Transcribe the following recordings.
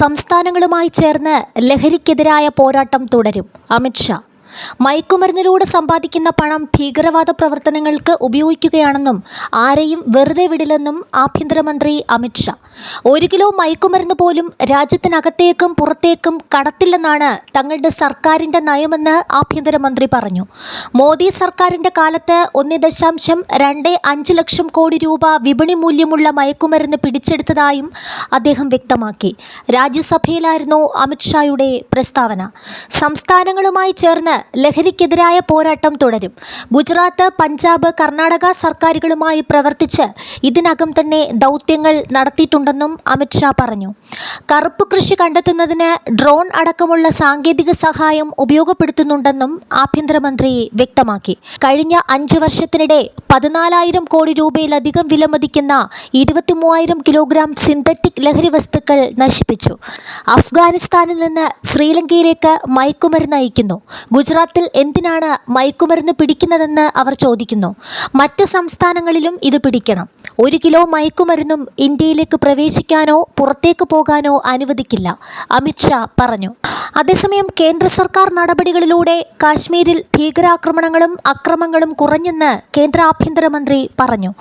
സംസ്ഥാനങ്ങളുമായി ചേർന്ന് ലഹരിക്കെതിരായ പോരാട്ടം തുടരും. അമിത്ഷാ മയക്കുമരുന്നിലൂടെ സമ്പാദിക്കുന്ന പണം ഭീകരവാദ പ്രവർത്തനങ്ങൾക്ക് ഉപയോഗിക്കുകയാണെന്നും ആരെയും വെറുതെ വിടില്ലെന്നും ആഭ്യന്തരമന്ത്രി അമിത്ഷാ ഒരു കിലോ മയക്കുമരുന്ന് പോലും രാജ്യത്തിനകത്തേക്കും പുറത്തേക്കും കടത്തില്ലെന്നാണ് തങ്ങളുടെ സർക്കാരിന്റെ നയമെന്ന് ആഭ്യന്തരമന്ത്രി പറഞ്ഞു. മോദി സർക്കാരിന്റെ കാലത്ത് ഒന്ന് ദശാംശം രണ്ട് അഞ്ച് ലക്ഷം കോടി രൂപ വിപണി മൂല്യമുള്ള മയക്കുമരുന്ന് പിടിച്ചെടുത്തതായും അദ്ദേഹം വ്യക്തമാക്കി. രാജ്യസഭയിലായിരുന്നു അമിത്ഷായുടെ പ്രസ്താവന. സംസ്ഥാനങ്ങളുമായി ചേർന്ന് ലഹരിക്കെതിരായ പോരാട്ടം തുടരും. ഗുജറാത്ത് പഞ്ചാബ് കർണാടക സർക്കാരുകളുമായി പ്രവർത്തിച്ച് ഇതിനകം തന്നെ ദൗത്യങ്ങൾ നടത്തിയിട്ടുണ്ടെന്നും അമിത്ഷാ പറഞ്ഞു. കറുപ്പ് കൃഷി കണ്ടെത്തുന്നതിന് ഡ്രോൺ അടക്കമുള്ള സാങ്കേതിക സഹായം ഉപയോഗപ്പെടുത്തുന്നുണ്ടെന്നും ആഭ്യന്തരമന്ത്രി വ്യക്തമാക്കി. കഴിഞ്ഞ അഞ്ച് വർഷത്തിനിടെ പതിനാലായിരം കോടി രൂപയിലധികം വിലമതിക്കുന്ന ഇരുപത്തിമൂവായിരം കിലോഗ്രാം സിന്തറ്റിക് ലഹരി വസ്തുക്കൾ നശിപ്പിച്ചു. അഫ്ഗാനിസ്ഥാനിൽ നിന്ന് ശ്രീലങ്കയിലേക്ക് മയക്കുമരുന്ന് അയക്കുന്നു. ഗുജറാത്തിൽ എന്തിനാണ് മയക്കുമരുന്ന് പിടിക്കുന്നതെന്ന് അവർ ചോദിക്കുന്നു. മറ്റ് സംസ്ഥാനങ്ങളിലും ഇത് പിടിക്കണം. ഒരു കിലോ മയക്കുമരുന്നും ഇന്ത്യയിലേക്ക് പ്രവേശിക്കാനോ പുറത്തേക്ക് പോകാനോ അനുവദിക്കില്ല അമിത്ഷാ പറഞ്ഞു. അതേസമയം കേന്ദ്ര സർക്കാർ നടപടികളിലൂടെ കാശ്മീരിൽ ഭീകരാക്രമണങ്ങളും അക്രമങ്ങളും കുറഞ്ഞെന്ന് കേന്ദ്ര ആഭ്യന്തരമന്ത്രി പറഞ്ഞു.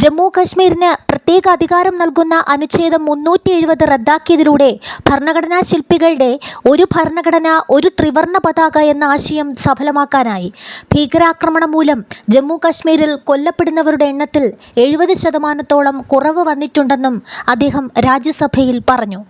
ജമ്മു കശ്മീരിന് പ്രത്യേക അധികാരം നൽകുന്ന അനുച്ഛേദം മുന്നൂറ്റി എഴുപത് റദ്ദാക്കിയതിലൂടെ ഭരണഘടനാ ശില്പികളുടെ ഒരു ഭരണഘടന ഒരു ത്രിവർണ പതാക എന്ന ആശയം സഫലമാക്കാനായി. ഭീകരാക്രമണം മൂലം ജമ്മു കശ്മീരിൽ കൊല്ലപ്പെടുന്നവരുടെ എണ്ണത്തിൽ എഴുപത് ശതമാനത്തോളം കുറവ് വന്നിട്ടുണ്ടെന്നും അദ്ദേഹം രാജ്യസഭയിൽ പറഞ്ഞു.